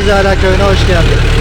Bozcaada köyüne hoş geldin.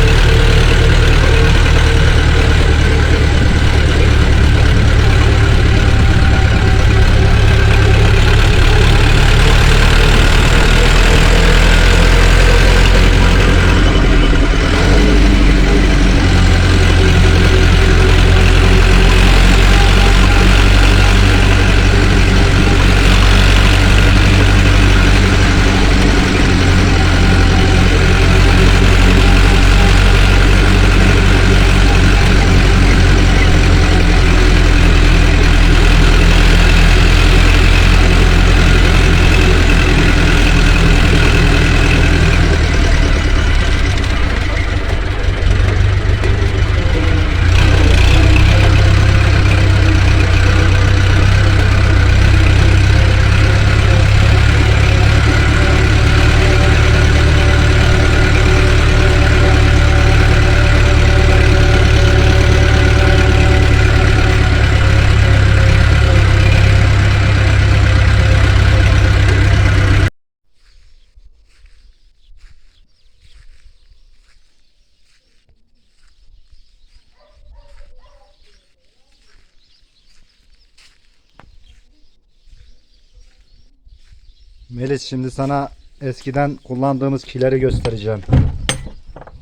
Melis şimdi sana eskiden kullandığımız kileri göstereceğim.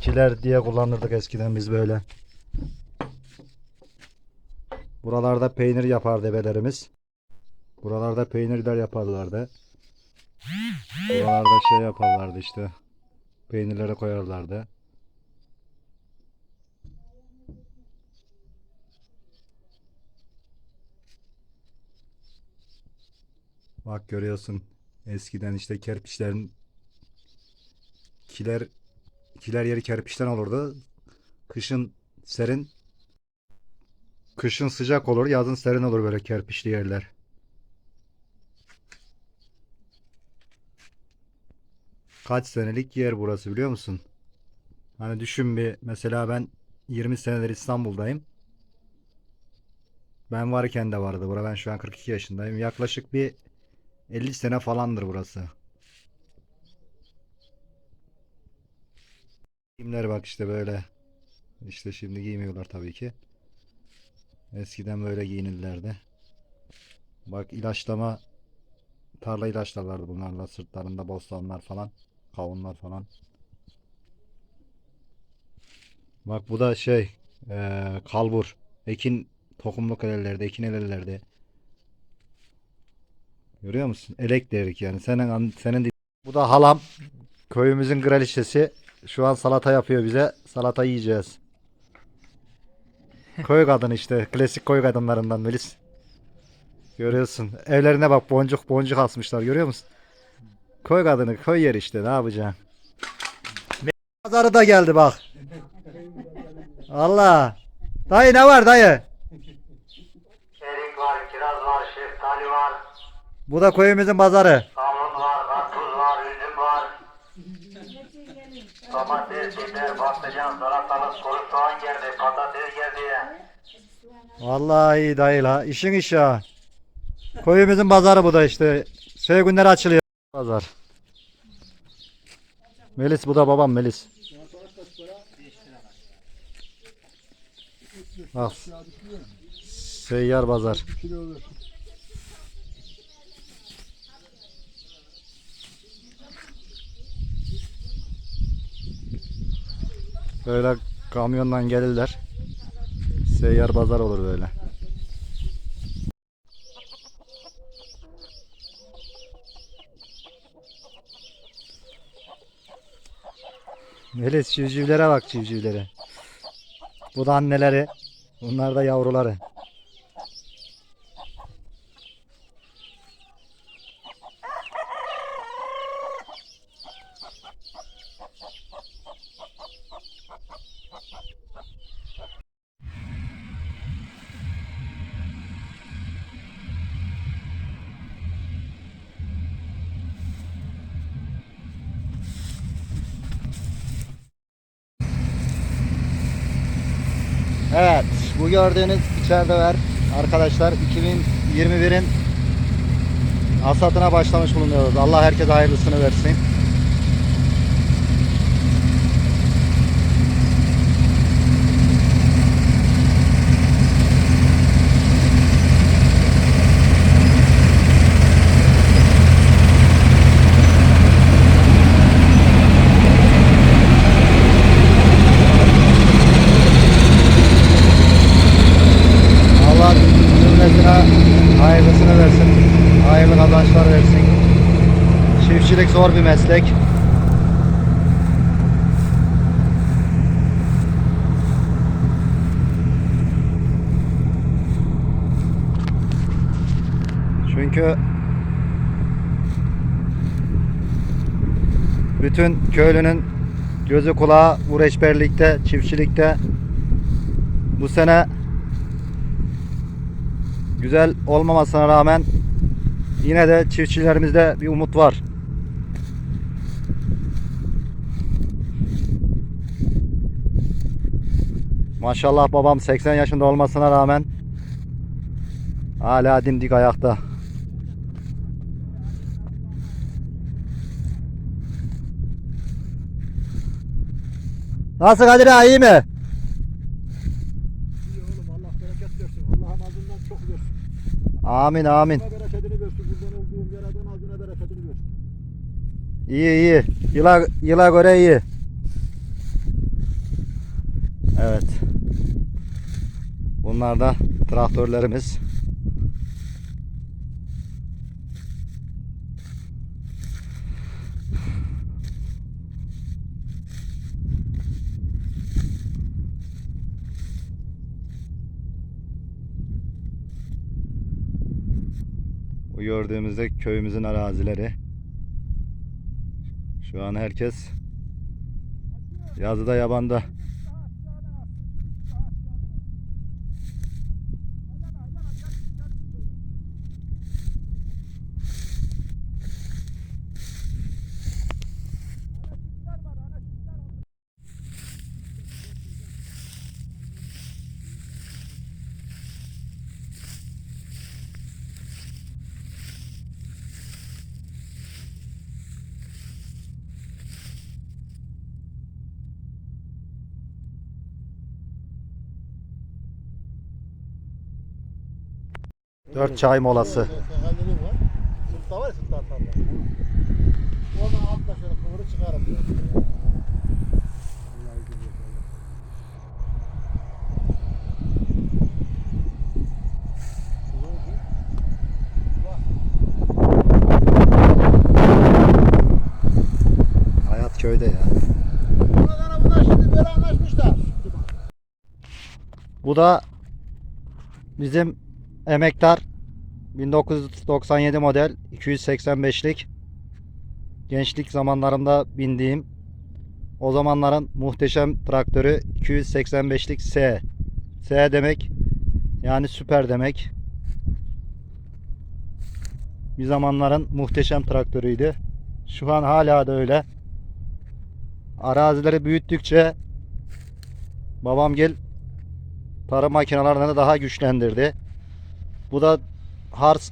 Kiler diye kullanırdık eskiden biz böyle. Buralarda peynir yapar develerimiz. Buralarda peynirler yaparlardı. Buralarda şey yaparlardı işte. Peynirleri koyarlardı. Bak görüyorsun. Eskiden işte kerpiçlerin kiler kiler yeri kerpiçten olurdu. Kışın serin kışın sıcak olur, yazın serin olur böyle kerpiçli yerler. Kaç senelik yer burası biliyor musun? Hani düşün bir mesela ben 20 senedir İstanbul'dayım. Ben varken de vardı. Bura ben şu an 42 yaşındayım. Yaklaşık bir 50 sene falandır burası. Giyimler bak işte böyle. İşte şimdi giymiyorlar tabii ki. Eskiden böyle giyinirlerdi. Bak ilaçlama tarla ilaçlarlardı bunlarla sırtlarında bostanlar falan, kavunlar falan. Bak bu da şey eee, kalbur. Ekin tohumluk ellerdi, ekin ellerdi. Görüyor musun? Elek derik yani. Senin senin değil. Bu da halam. Köyümüzün kraliçesi. Şu an salata yapıyor bize. Salata yiyeceğiz. Köy kadını işte. Klasik köy kadınlarından Melis. Görüyorsun. Evlerine bak boncuk boncuk asmışlar. Görüyor musun? Köy kadını köy yeri işte. Ne yapacaksın? Pazarı da geldi bak. Allah. Dayı ne var dayı? Erik var, kiraz var, şeftali var, Bu da köyümüzün pazarı. kavun var, karpuz var, üzüm var. Domates, biber, patlıcan, salatalık, kuru soğan geldi, patates geldi. Vallahi iyi dayı la. İşin iş ya. Köyümüzün pazarı bu da işte. Şey günleri açılıyor. Pazar. Melis bu da babam Melis. Bak. Seyyar pazar. Böyle kamyondan gelirler. Seyyar pazar olur böyle. Melis civcivlere bak civcivlere. Bu da anneleri. Bunlar da yavruları. Evet, bu gördüğünüz içeride ver arkadaşlar 2021'in hasatına başlamış bulunuyoruz. Allah herkese hayırlısını versin. Zor bir meslek. Çünkü bütün köylünün gözü kulağı bu reçberlikte, çiftçilikte bu sene güzel olmamasına rağmen yine de çiftçilerimizde bir umut var. Maşallah babam 80 yaşında olmasına rağmen hala dimdik ayakta. Nasıl Kadir ağa iyi mi? İyi oğlum Allah bereket versin. Allah'ın ağzından çok versin. Amin amin. Bana bereketini versin. Buradan olduğum yerden ağzına bereketini versin. İyi iyi. Yıla, yıla göre iyi. Evet. Bunlar da traktörlerimiz. Bu gördüğümüzde köyümüzün arazileri. Şu an herkes yazıda yabanda. Dört çay molası. Hayat köyde ya. Bu da bizim emektar 1997 model 285'lik gençlik zamanlarımda bindiğim o zamanların muhteşem traktörü 285'lik S. S demek yani süper demek. Bir zamanların muhteşem traktörüydü. Şu an hala da öyle. Arazileri büyüttükçe babam gel tarım makinelerini daha güçlendirdi. Bu da Hars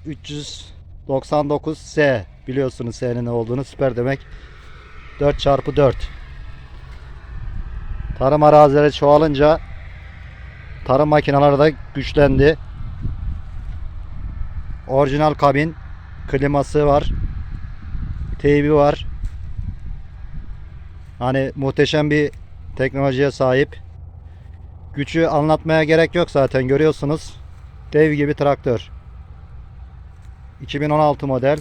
399S biliyorsunuz S'nin ne olduğunu süper demek. 4x4 Tarım arazileri çoğalınca tarım makineleri de güçlendi. Orijinal kabin, kliması var. Teybi var. Hani muhteşem bir teknolojiye sahip. Gücü anlatmaya gerek yok zaten görüyorsunuz. Dev gibi traktör. 2016 model.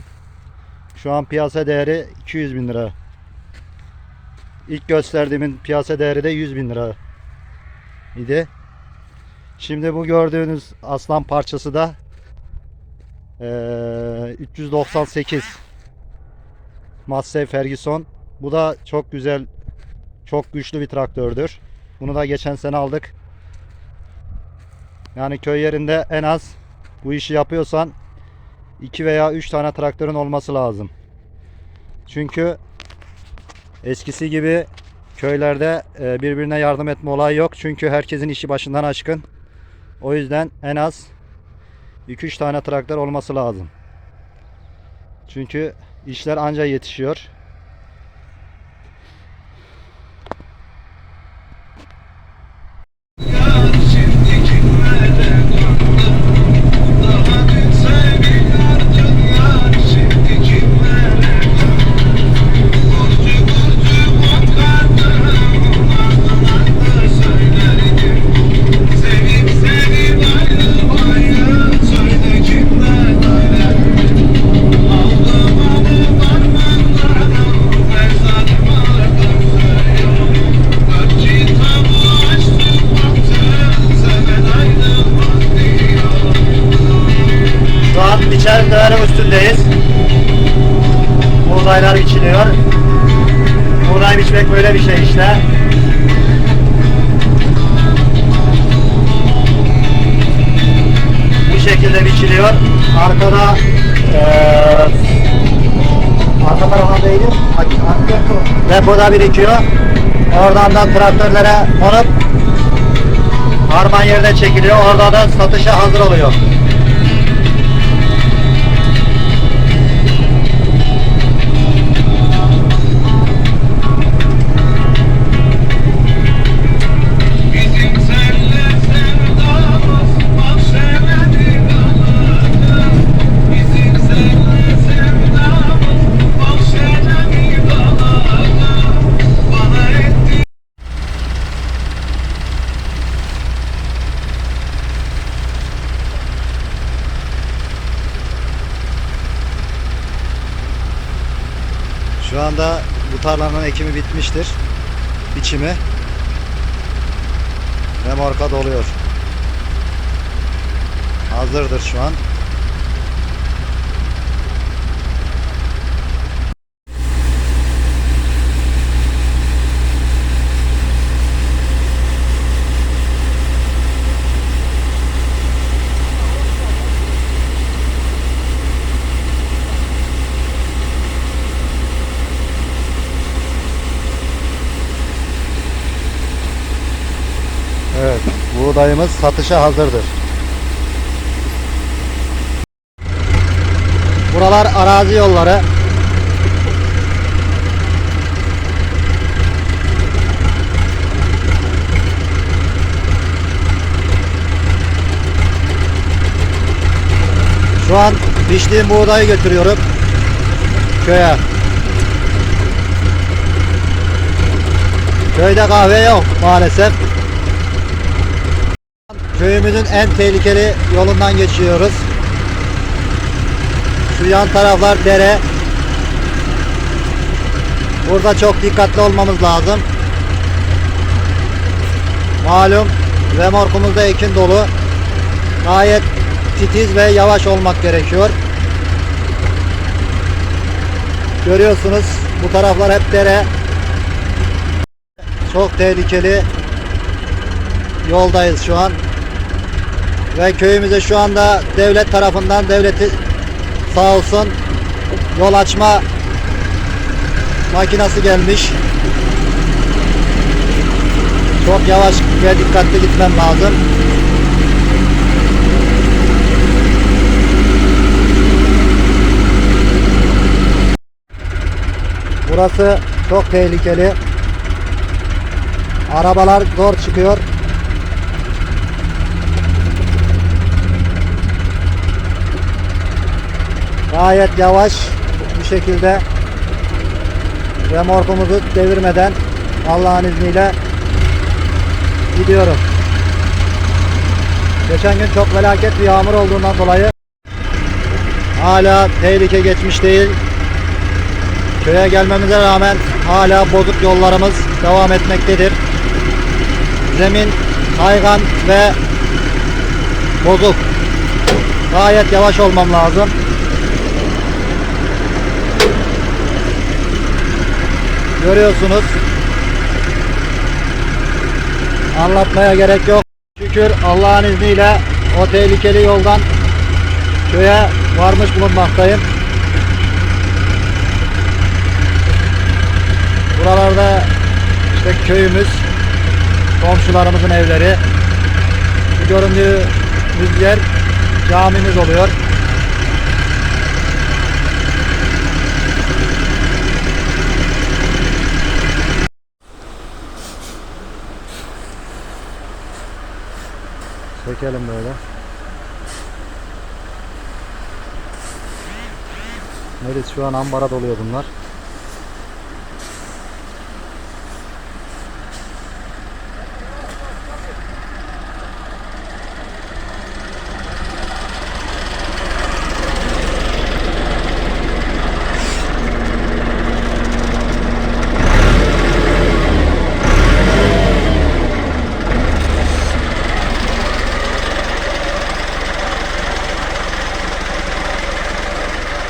Şu an piyasa değeri 200 bin lira. İlk gösterdiğimin piyasa değeri de 100 bin lira idi. Şimdi bu gördüğünüz aslan parçası da eee, 398 Massey Ferguson. Bu da çok güzel, çok güçlü bir traktördür. Bunu da geçen sene aldık. Yani köy yerinde en az bu işi yapıyorsan 2 veya 3 tane traktörün olması lazım. Çünkü eskisi gibi köylerde e, birbirine yardım etme olayı yok. Çünkü herkesin işi başından aşkın. O yüzden en az 2-3 tane traktör olması lazım. Çünkü işler anca yetişiyor. Böyle bir şey işte. Bu şekilde biçiliyor. Arkada eee arka tarafa değil, depoda birikiyor. Oradan da traktörlere konup harman yerine çekiliyor. Orada da satışa hazır oluyor. Şu anda bu tarlanın ekimi bitmiştir. Biçimi. Remorka doluyor. Hazırdır şu an. Evet, buğdayımız satışa hazırdır. Buralar arazi yolları. Şu an biçtiğim buğdayı götürüyorum köye. Köyde kahve yok maalesef. Köyümüzün en tehlikeli yolundan geçiyoruz. Şu yan taraflar dere. Burada çok dikkatli olmamız lazım. Malum remorkumuzda ekin dolu. Gayet titiz ve yavaş olmak gerekiyor. Görüyorsunuz bu taraflar hep dere. Çok tehlikeli yoldayız şu an. Ve köyümüze şu anda devlet tarafından devleti sağ olsun yol açma makinası gelmiş. Çok yavaş ve dikkatli gitmem lazım. Burası çok tehlikeli. Arabalar zor çıkıyor. Gayet yavaş bir şekilde remorkumuzu devirmeden Allah'ın izniyle gidiyorum. Geçen gün çok felaket bir yağmur olduğundan dolayı hala tehlike geçmiş değil. Köye gelmemize rağmen hala bozuk yollarımız devam etmektedir. Zemin kaygan ve bozuk. Gayet yavaş olmam lazım. Görüyorsunuz. Anlatmaya gerek yok. Şükür Allah'ın izniyle o tehlikeli yoldan köye varmış bulunmaktayım. Buralarda işte köyümüz, komşularımızın evleri. Bu göründüğümüz yer camimiz oluyor. Çekelim böyle. Melis şu an ambara doluyor bunlar.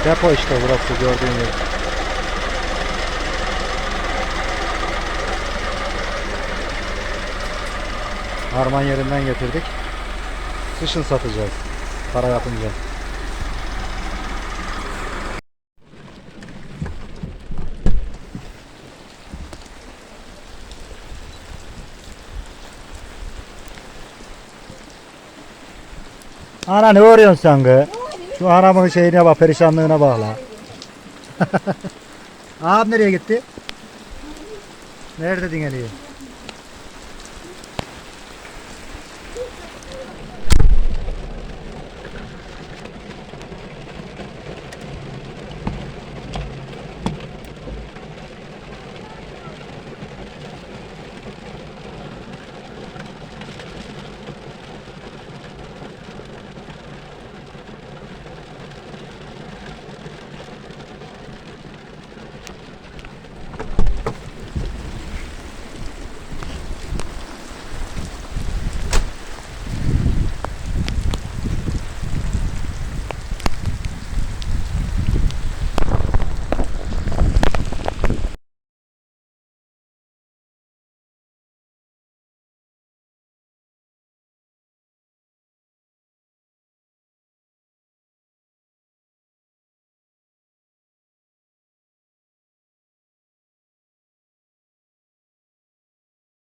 Depo işte burası gördüğün yer. Harman yerinden getirdik. Kışın satacağız. Para yapınca. Ana ne örüyorsun sen kız? Şu anamın şeyine bak, perişanlığına bak la. Ağam nereye gitti? Nerede dingeliyor?